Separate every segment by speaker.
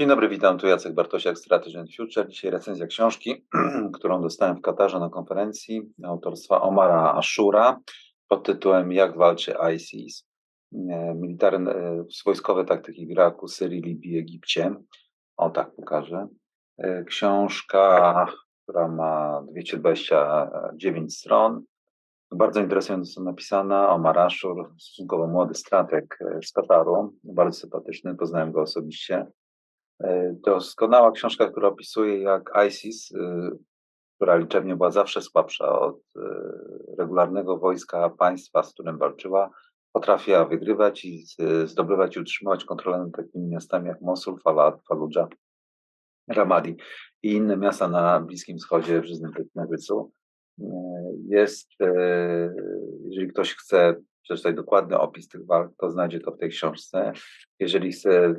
Speaker 1: Dzień dobry, witam. Tu Jacek Bartosiak, Strategy and Future. Dzisiaj recenzja książki, którą dostałem w Katarze na konferencji autorstwa Omara Ashura pod tytułem Jak walczy ISIS. E, militarne, e, wojskowe taktyki w Iraku, Syrii, Libii, Egipcie. O tak pokażę. E, książka, która ma 229 stron. Bardzo interesująco napisana. Omar Ashur, stosunkowo młody strateg z Kataru, bardzo sympatyczny, poznałem go osobiście E, doskonała książka, która opisuje, jak ISIS, e, która liczebnie była zawsze słabsza od e, regularnego wojska państwa, z którym walczyła, potrafiła wygrywać i zdobywać i utrzymywać kontrolę nad takimi miastami jak Mosul, Falad, Fallujah, Ramadi i inne miasta na Bliskim Wschodzie w żyznym Negrycu. Jest, jeżeli ktoś chce przeczytać dokładny opis tych walk, to znajdzie to w tej książce. Jeżeli chce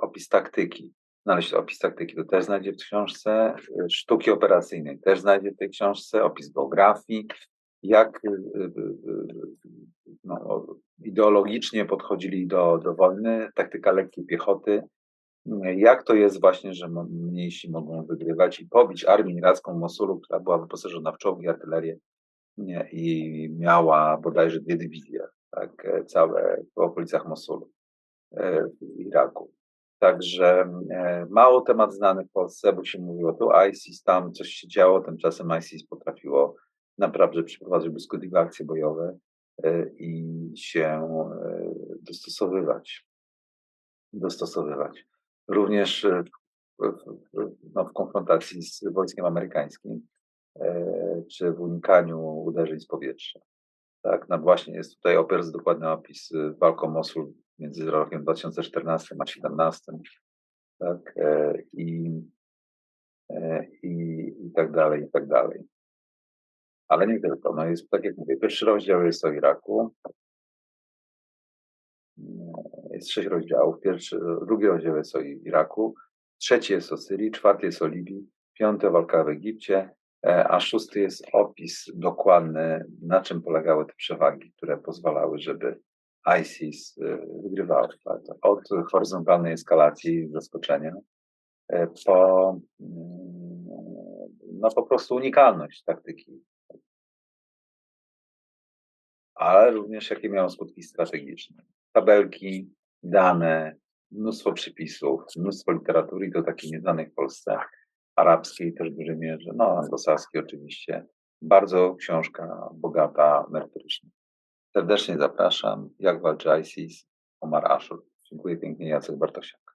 Speaker 1: opis taktyki, znaleźć opis taktyki, to też znajdzie w książce. Sztuki operacyjnej też znajdzie w tej książce, opis geografii, jak y, y, y, no, ideologicznie podchodzili do, do wojny, taktyka lekkiej piechoty, jak to jest właśnie, że mniejsi mogą wygrywać i pobić armię iracką Mosulu, która była wyposażona w czołgi, artylerię i miała bodajże dwie dywizje, tak, e, całe w okolicach Mosulu e, w Iraku. Także e, mało temat znany w Polsce, bo się mówiło tu ISIS, tam coś się działo, tymczasem ISIS potrafiło naprawdę przeprowadzić błyskotliwe akcje bojowe i się dostosowywać. Dostosowywać. Również no, w konfrontacji z wojskiem amerykańskim czy w unikaniu uderzeń z powietrza. Tak, no właśnie jest tutaj opers dokładny opis y, walk o Mosul między rokiem 2014 a 2017. Tak, e, i, e, i, i tak dalej, i tak dalej. Ale nie tylko. No jest, tak jak mówię, pierwszy rozdział jest o Iraku. Jest sześć rozdziałów. Pierwszy, drugi rozdział jest o Iraku. Trzeci jest o Syrii, czwarty jest o Libii, piąty walka w Egipcie, E, a szósty jest opis dokładny, na czym polegały te przewagi, które pozwalały, żeby ISIS e, wygrywał. Tak? Od horyzontalnej eskalacji, zaskoczenia, e, po mm, no po prostu unikalność taktyki. Ale również jakie miało skutki strategiczne. Tabelki, dane, mnóstwo przypisów, mnóstwo literatury, do takiej nieznanej w Polsce arabskiej też w dużej mierze, no anglosaskiej oczywiście. Bardzo książka bogata merytorycznie. Serdecznie zapraszam. Jak walczy ISIS? Omar Ashur. Dziękuję pięknie, Jacek Bartosiak.